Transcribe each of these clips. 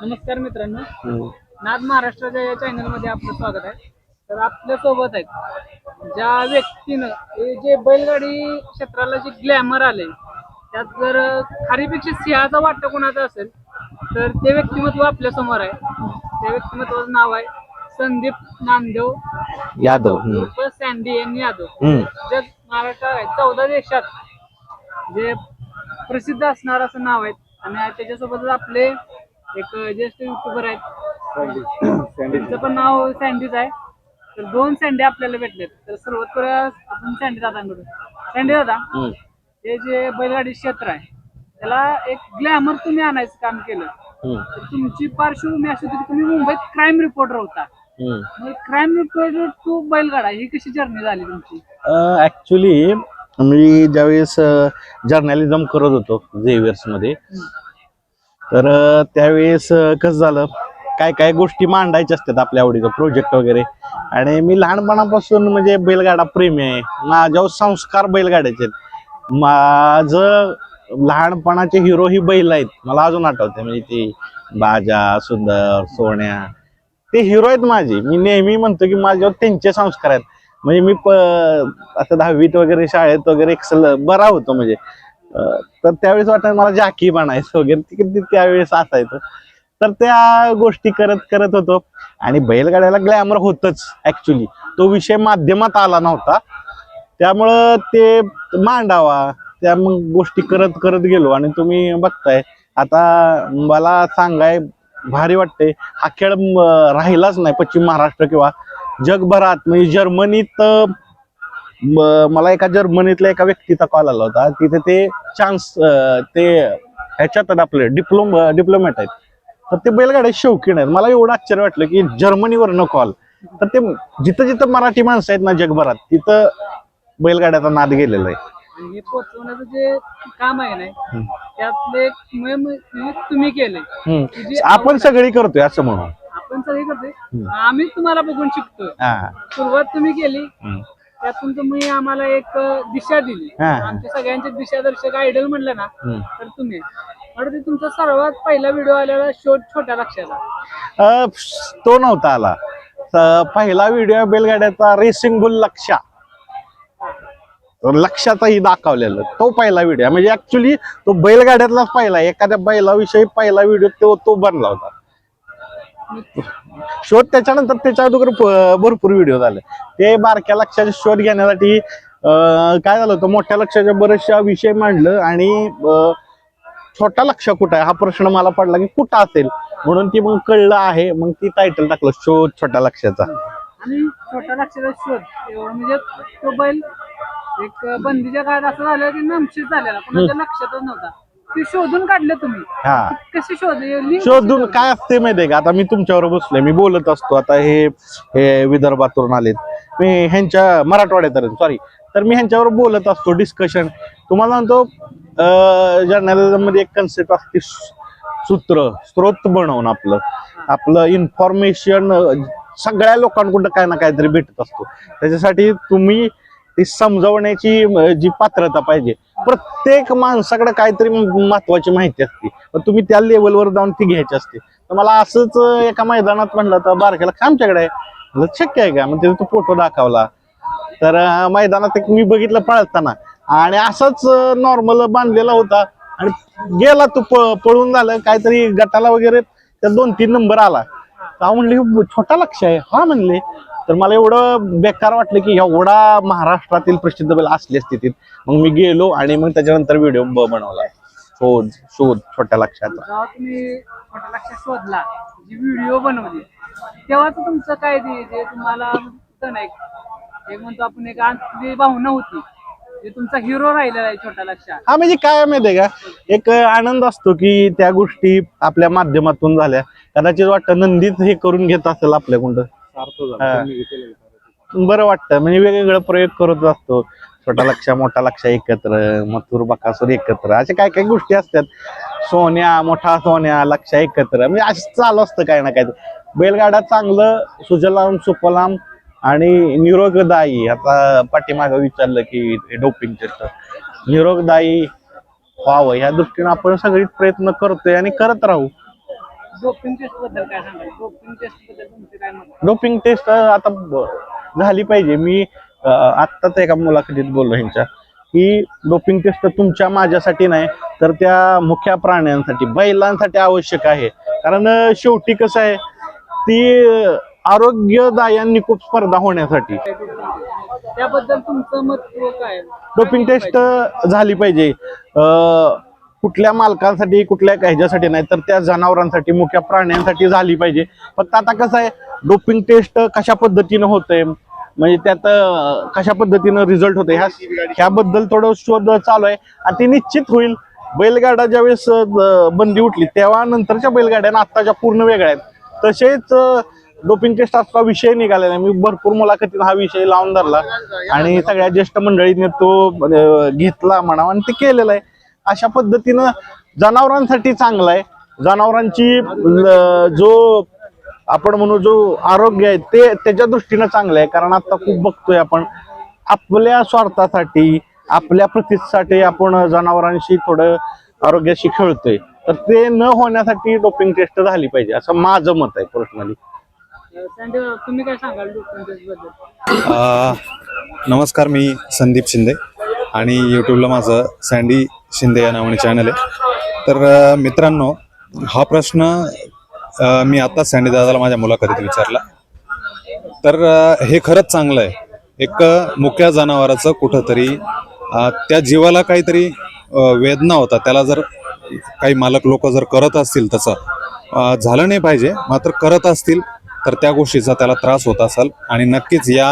नमस्कार मित्रांनो. नाद महाराष्ट्राच्या या चॅनलमध्ये आपलं स्वागत आहे. तर आपल्यासोबत आहेत. ज्या व्यक्तीनं हे जे बैलगाडी क्षेत्राला जे ग्लॅमर आले त्यात जर खारीपेक्षा सिंहाचा वाटा कोणाचा असेल तर ते व्यक्तिमत्व आपल्यासमोर आहे. त्या व्यक्तिमत्वाचं नाव आहे संदीप नामदेव यादव. उर्फ सँडी एन यादव. जग महाराष्ट्रात चौदा देशात जे प्रसिद्ध असणार असं नाव आहे. आणि त्याच्यासोबतच आपले एक ज्येष्ठ युट्यूबर आहेत. त्यांचं पण नाव सँडीच आहे. तर दोन सँडी आपल्याला भेटलेत. तर सुरुवात करूया आपण सँडी दादांकडून. सँडी दादा. हे जे बैलगाडी क्षेत्र आहे त्याला एक ग्लॅमर तुम्ही आणायचं काम केलं. तर तुमची पार्श्वभूमी अशी होती की तुम्ही मुंबईत क्राईम रिपोर्टर होता. मग क्राईम रिपोर्टर टू बैलगाडा ही कशी जर्नी झाली तुमची? ऍक्च्युली मी ज्यावेळेस जर्नलिझम करत होतो झेवियर्समध्ये तर त्यावेळेस कसं झालं? काय काय गोष्टी मांडायच्या असतात आपल्या आवडीचं प्रोजेक्ट वगैरे? आणि मी लहानपणापासून म्हणजे बैलगाडा प्रेमी आहे. माझ्यावर संस्कार बैलगाड्याचे आहेत. माझं लहानपणाचे हिरो ही बैल आहेत. मला अजून आठवते म्हणजे ती बाजा सुंदर सोन्या ते हिरो आहेत माझे. मी नेहमी म्हणतो की माझ्यावर त्यांचे संस्कार आहेत. म्हणजे मी प आता दहावीत वगैरे शाळेत वगैरे एक्सल बरा होतो म्हणजे. तर त्यावेळेस वाटत मला जाकी बनायचं वगैरे. त्यावेळेस असायचं. तर त्या गोष्टी करत करत होतो. आणि बैलगाड्याला ग्लॅमर होतच ऍक्च्युली तो विषय माध्यमात आला नव्हता. त्यामुळं ते मांडावा. त्या मग गोष्टी करत करत गेलो. आणि तुम्ही बघताय आता मला सांगाय भारी वाटते हा खेळ राहिलाच नाही पश्चिम महाराष्ट्र किंवा जगभरात. म्हणजे जर्मनीत मला एका जर्मनीतल्या एका व्यक्तीचा कॉल आला होता. तिथे ते चान्स ते ह्याच्यात आपले डिप्लोम डिप्लोमॅट आहेत. तर ते बैलगाड्या शौकीन आहेत. मला एवढं आश्चर्य वाटलं की जर्मनीवरनं कॉल तर ते जिथं जिथं मराठी माणसं आहेत ना जगभरात तिथं बैलगाड्याचा नाद गेलेला आहे. हे पोहोचवण्याचं जे काम आहे ना त्यातले तुम्ही केले. आपण सगळी करतोय असं म्हणून. आपण सगळे करतोय. आम्ही तुम्हाला बघून शिकतोय. हा. सुरुवात तुम्ही केली. त्यातून तुम्ही आम्हाला एक दिशा दिली. हा. आमच्या सगळ्यांचे दिशादर्शक आयडल म्हणलं ना हम्म. तर तुम्ही. आणि ते तुमचा सर्वात पहिला व्हिडिओ आलेला शोध छोट्या लक्षाला अ, तो नव्हता आला. पहिला व्हिडिओ बैलगाड्याचा रेसिंग बुल लक्षा. लक्षाचाही दाखवलेलं. तो पहिला व्हिडिओ म्हणजे ऍक्च्युली तो बैलगाड्यातलाच पहिला. एखाद्या बैलाविषयी पहिला व्हिडिओ तो तो बनला होता. शोध त्याच्यानंतर त्याच्या अगोदर भरपूर व्हिडिओ झाले. ते बारक्या लक्षाचे शोध घेण्यासाठी काय झालं होतं मोठ्या लक्षाच्या बरेचशा विषय मांडलं आणि छोटा लक्ष कुठं आहे? हा प्रश्न मला पडला की कुठं असेल? म्हणून ती मग कळलं आहे मग ती टायटल टाकलं शोध छोट्या लक्षाचा. आणि छोट्या लक्षाचा शोध एवढं म्हणजे तो बैल एक बंदीच्या काळात असं झालं की नमशीत झालेला कोणाच्या लक्षातच नव्हता. ते शोधून काढलं तुम्ही. हा. कसे शोध शोधून काय असते माहितीये का? आता मी तुमच्यावर बसलोय. मी बोलत असतो. आता हे हे विदर्भातून आलेत. मी ह्यांच्या मराठवाड्यात सॉरी तर मी ह्यांच्यावर बोलत असतो डिस्कशन तुम्हाला म्हणतो जर्नलिझममध्ये एक कन्सेप्ट असते सूत्र स्रोत बनवून आपलं. आपलं इन्फॉर्मेशन सगळ्या लोकांकडून काय ना काहीतरी भेटत असतो. त्याच्यासाठी तुम्ही ती समजवण्याची जी पात्रता पाहिजे प्रत्येक माणसाकडे काहीतरी महत्वाची माहिती असते. पण तुम्ही त्या लेवलवर जाऊन ती घ्यायची असते. तर मला असंच एका मैदानात म्हणलं तर बारक्याला "का आमच्याकडे. आहे शक्य आहे का? मग त्याचा तो फोटो दाखवला. तर मैदानात एक मी बघितलं पळताना. आणि असाच नॉर्मल बांधलेला होता. आणि गेला तो पळून झालं. काहीतरी गटाला वगैरे त्या दोन तीन नंबर आला. तर म्हणले छोटा लक्ष आहे. हा म्हणले तर मला एवढं बेकार वाटलं की एवढा महाराष्ट्रातील प्रसिद्ध बैल असल्या स्थितीत मग मी गेलो आणि मग त्याच्यानंतर व्हिडिओ बनवला. शोध शोध छोट्या जेव्हा तुम्ही छोट्या लक्षात शोधला जी व्हिडिओ बनवली तेव्हा तुमचं काय ते तुम्हाला एक म्हणतो आपण एक भावना होती तुमचा हिरो राहिलेला आहे छोट्या लक्षात. हा म्हणजे काय माहितीये का? एक आनंद असतो की त्या गोष्टी आपल्या माध्यमातून झाल्या. कदाचित वाटतं नंदीच हे करून घेत असेल आपल्याकडं हा. बरं वाटतं. म्हणजे वेगवेगळे प्रयोग करत असतो. छोटा लक्ष मोठा लक्ष एकत्र मथुर बकासूर एकत्र. अशा काय काय गोष्टी असतात. सोन्या मोठा सोन्या लक्ष एकत्र. म्हणजे असं चालू असतं काय ना काय बैलगाडा चांगलं सुजलाम सुफलाम आणि निरोगदायी. आता पाठीमागं विचारलं की डोपिंग निरोगदायी व्हावं. ह्या दृष्टीने आपण सगळीच प्रयत्न करतोय आणि करत राहू. डोपिंग टेस्टबद्दल काय सांगाल डोपिंग टेस्टबद्दल तुमचे काय मत आहे? डोपिंग टेस्ट आता ब- झाली पाहिजे मी अ, आत्ताच एका मुलाखतीत बोललो ह्यांच्या की डोपिंग टेस्ट तुमच्या माझ्यासाठी नाही तर त्या मुख्या प्राण्यांसाठी बैलांसाठी आवश्यक आहे कारण अ, शेवटी कसं आहे ती अ, आरोग्यदायी आणि निकोप स्पर्धा होण्यासाठी काय? त्याबद्दल तुमचं मत काय? डोपिंग टेस्ट झाली पाहिजे अ, कुठल्या मालकांसाठी कुठल्या ह्याच्यासाठी नाही तर त्या जनावरांसाठी मुख्य प्राण्यांसाठी झाली पाहिजे. फक्त आता कसं आहे डोपिंग टेस्ट कशा पद्धतीनं होतंय म्हणजे त्यात कशा पद्धतीनं रिझल्ट होते ह्या ह्याबद्दल थोडं शोध चालू आहे. आणि ते निश्चित होईल बैलगाडा ज्यावेळेस बंदी उठली तेव्हा नंतरच्या बैलगाड्या आत्ताच्या पूर्ण वेगळ्या आहेत. तसेच डोपिंग टेस्ट असा विषय निघालेला आहे. मी भरपूर मुलाखतीत हा विषय लावून धरला. आणि सगळ्या ज्येष्ठ मंडळीने तो घेतला म्हणावा आणि ते केलेलं आहे. अशा पद्धतीनं जनावरांसाठी चांगलं आहे. जनावरांची जो आपण म्हणू जो आरोग्य आहे ते त्याच्या दृष्टीनं चांगलं आहे. कारण आता खूप बघतोय आपण आपल्या स्वार्थासाठी आपल्या प्रतिष्ठेसाठी आपण जनावरांशी थोडं आरोग्याशी खेळतोय. तर ते न होण्यासाठी डोपिंग टेस्ट झाली पाहिजे असं माझं मत आहे पर्सनली तुम्ही काय सांगाल नमस्कार मी संदीप शिंदे. आणि यूट्यूबला माझं सँडी शिंदे या नावाने चॅनल आहे. तर मित्रांनो हा प्रश्न मी आत्ता सँडी दादाला माझ्या मुलाखतीत विचारला. तर हे खरंच चांगलं आहे. एक मुक्या जनावराचं कुठंतरी त्या जीवाला काहीतरी वेदना होता त्याला जर काही मालक लोक जर करत असतील तसं झालं नाही पाहिजे. मात्र करत असतील तर त्या गोष्टीचा त्याला त्रास होत असाल. आणि नक्कीच या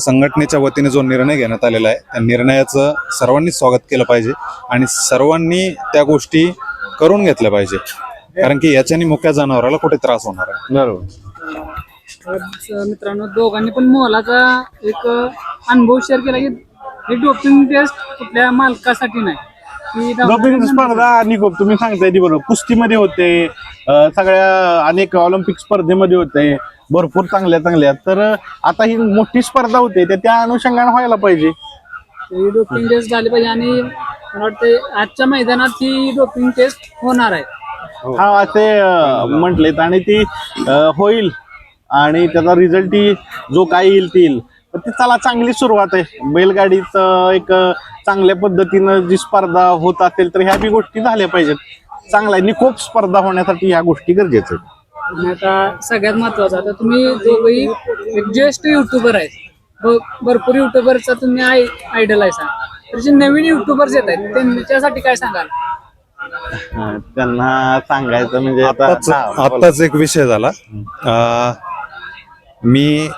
संघटनेच्या वतीने जो निर्णय घेण्यात आलेला आहे त्या निर्णयाचं सर्वांनीच स्वागत केलं पाहिजे आणि सर्वांनी त्या गोष्टी करून घेतल्या पाहिजे. कारण की याच्याने मुक्या जनावराला कुठे त्रास होणार आहे. बरोबर. तर मित्रांनो दोघांनी पण मोलाचा एक अनुभव शेअर केला की ही डोपिंग टेस्ट कुठल्या मालकासाठी नाही. डोपिंग स्पर्धा आणि खूप तुम्ही सांगताय ती बरोबर. कुस्तीमध्ये होते सगळ्या अनेक ऑलिम्पिक स्पर्धेमध्ये होते भरपूर चांगल्या चांगल्या. तर आता ही मोठी स्पर्धा होते त्या- त्या अनुषंगाने व्हायला पाहिजे. ही डोपिंग टेस्ट झाली पाहिजे आणि मला वाटतं आजच्या मैदानात ही डोपिंग टेस्ट होणार आहे. हा. असे अं, म्हटलेत आणि ती होईल. आणि त्याचा रिझल्ट ही जो काय येईल ती येईल. ती चला चांगली सुरुवात आहे. बैलगाडीत अं, एक चांगल्या पद्धतीनं जी स्पर्धा होत असेल तर ह्या बी गोष्टी झाल्या पाहिजेत. चांगला आहे. निकोप स्पर्धा होण्यासाठी ह्या गोष्टी गरजेच्या आहेत. आता सगळ्यात महत्वाचं आता तुम्ही दोघंही एक ज्येष्ठ युट्यूबर आहेत भरपूर युट्यूबरचा तुम्ही आय आयडल आहे तर जे नवीन युट्यूबर्स येत आहेत त्यांच्यासाठी काय सांगाल? त्यांना सांगायचं म्हणजे आता आत्ताच हा, बोला. आत्ताच एक विषय झाला. मी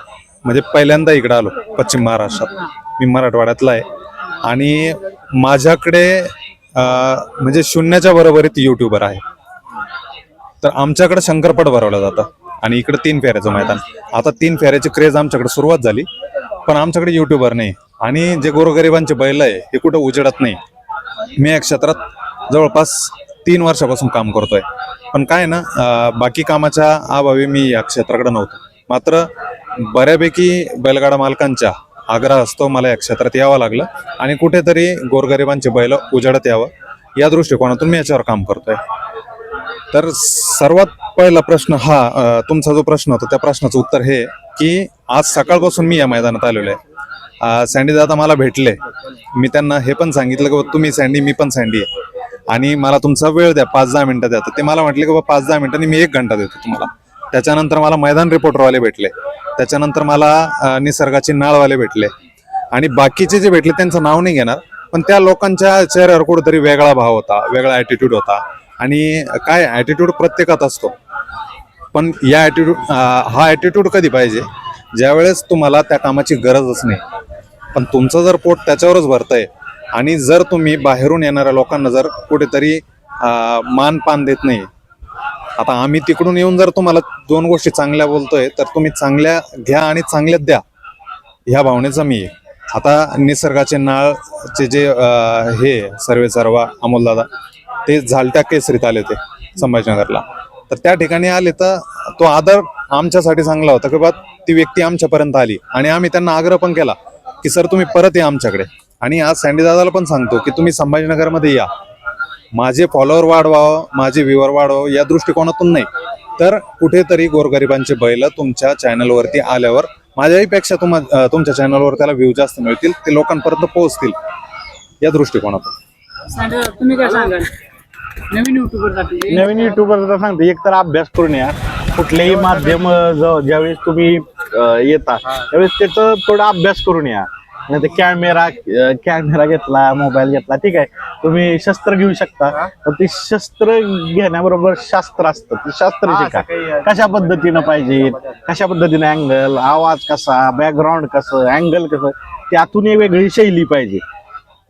म्हणजे पहिल्यांदा इकडे आलो पश्चिम महाराष्ट्रात. मी मराठवाड्यातला आहे. आणि माझ्याकडे म्हणजे शून्याच्या बरोबरीत युट्यूबर आहे. तर आमच्याकडे शंकरपट भरवलं जातं. आणि इकडे तीन फेऱ्याचं मैदान. आता तीन फेऱ्याची क्रेज आमच्याकडे सुरुवात झाली. पण आमच्याकडे युट्यूबर नाही. आणि जे गोरगरिबांचे बैल आहे हे कुठं उजडत नाही. मी या क्षेत्रात जवळपास तीन वर्षापासून काम करतोय. पण काय ना बाकी कामाच्या अभावी मी या क्षेत्राकडे नव्हतो. मात्र बऱ्यापैकी बैलगाडा मालकांच्या आग्रह असतो मला या क्षेत्रात यावं लागलं. आणि कुठेतरी गोरगरिबांचे बैल उजाडत यावं. या दृष्टिकोनातून मी याच्यावर काम करतोय. तर सर्वात पहिला प्रश्न हा तुमचा जो प्रश्न होता त्या प्रश्नाचं उत्तर हे की आज सकाळपासून मी या मैदानात आलेलो आहे. सँडी दादा मला भेटले. मी त्यांना हे पण सांगितलं की तुम्ही सँडी मी पण सँडी आहे. आणि मला तुमचा वेळ द्या पाच दहा मिनटं द्या. तर ते मला म्हटले की बा पाच दहा मिनिटांनी मी एक घंटा देतो तुम्हाला. त्याच्यानंतर मला मैदान रिपोर्टरवाले भेटले. त्याच्यानंतर मला निसर्गाची निसर्गाचे नाळवाले भेटले. आणि बाकीचे जे भेटले त्यांचं नाव नाही घेणार पण त्या लोकांच्या चेहऱ्यावर कुठेतरी वेगळा भाव होता वेगळा ॲटिट्यूड होता. आणि काय ॲटिट्यूड प्रत्येकात असतो. पण या ॲटिट्यूड हा ॲटिट्यूड कधी पाहिजे? ज्यावेळेस तुम्हाला त्या कामाची गरजच नाही. पण तुमचं जर पोट त्याच्यावरच भरतंय आणि जर तुम्ही बाहेरून येणाऱ्या लोकांना जर कुठेतरी मान पान देत नाही आता आम्ही तिकडून येऊन जर तुम्हाला दोन गोष्टी चांगल्या बोलतोय तर तुम्ही चांगल्या घ्या आणि चांगल्यात द्या. ह्या भावनेचा मी आहे. आता निसर्गाचे नाळचे जे हे सर्वे सर्वा अमोलदादा ते झालट्या केसरीत आले होते संभाजीनगरला. तर त्या ठिकाणी आले तर तो आदर आमच्यासाठी चांगला होता की बा ती व्यक्ती आमच्यापर्यंत आली. आणि आम्ही त्यांना आग्रह पण केला की सर तुम्ही परत या आमच्याकडे. आणि आज सँडी दादाला पण सांगतो की तुम्ही संभाजीनगरमध्ये या. माझे फॉलोअर वाढवावं माझे व्ह्यूवर वाढवावं या दृष्टिकोनातून नाही. तर कुठेतरी गोरगरिबांचे बैल तुमच्या चॅनलवरती आल्यावर माझ्याही पेक्षा तुम्हा अं, तुमच्या चॅनलवर त्याला व्ह्यू जास्त मिळतील ते लोकांपर्यंत पोहोचतील या दृष्टिकोनातून. सांगा, तुम्ही काय सांगाल? नवीन युट्यूबरसाठी नवीन युट्यूबर सांगते एक तर अभ्यास करून या. कुठलेही माध्यम ज्यावेळेस तुम्ही येता त्यावेळेस त्याचं थोडा अभ्यास करून या. नाही ते कॅमेरा कॅमेरा घेतला मोबाईल घेतला ठीक आहे. तुम्ही शस्त्र घेऊ शकता. पण ते शस्त्र घेण्याबरोबर शास्त्र असतं. ते शास्त्र शिका. कशा पद्धतीनं पाहिजे? कशा पद्धतीने अँगल आवाज कसा? बॅकग्राऊंड कसं? अँगल कसं? त्यातून एक वेगळी शैली पाहिजे.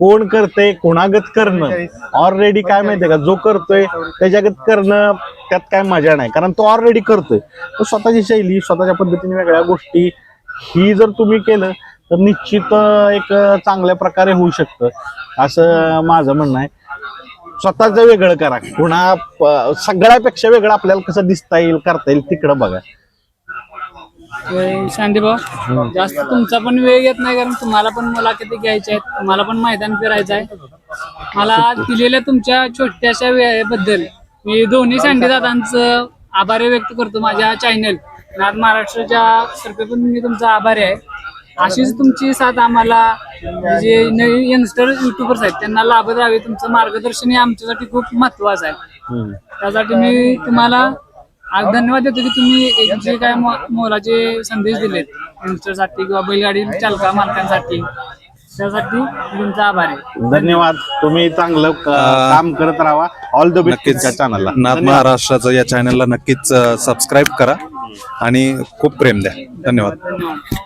कोण करतंय कोणागत करणं? ऑलरेडी काय माहितीये का? जो करतोय त्याच्यागत करणं त्यात काय मजा नाही. कारण तो ऑलरेडी करतोय. तो स्वतःची शैली स्वतःच्या पद्धतीने वेगळ्या गोष्टी ही जर तुम्ही केलं तर निश्चित एक चांगल्या प्रकारे होऊ शकतं. असं माझं म्हणणं आहे. स्वतःच वेगळं करा. पुन्हा सगळ्यापेक्षा वेगळं आपल्याला कसं दिसता येईल करता येईल तिकडं बघा. शांती भाऊ जास्त तुमचा पण वेळ घेत नाही कारण तुम्हाला पण मुलाखती घ्यायच्या आहेत. तुम्हाला पण मैदान फिरायचं आहे. मला दिलेल्या तुमच्या छोट्याशा वेळेबद्दल मी दोन्ही सँडी दादांचं आभार व्यक्त करतो माझ्या चॅनल नाथ महाराष्ट्राच्या तर्फे पण मी तुमचा आभारी आहे. अशीच तुमची साथ आम्हाला जे नवीन यंगस्टर युट्यूबर्स आहेत त्यांना लाभत राहावे तुमचं मार्गदर्शन हे आमच्यासाठी खूप महत्वाचं आहे. त्यासाठी मी तुम्हाला धन्यवाद देतो की तुम्ही एक जे काय मो- मोलाचे संदेश दिलेत यंगस्टरसाठी किंवा बैलगाडी चालका मालकांसाठी. त्यासाठी तुमचा आभार आहे. धन्यवाद. तुम्ही चांगलं काम करत राहा. ऑल द बेस्ट चॅनलला नाथ महाराष्ट्राचं या चॅनलला नक्कीच सबस्क्राईब करा आणि खूप प्रेम द्या. धन्यवाद. धन्यवाद.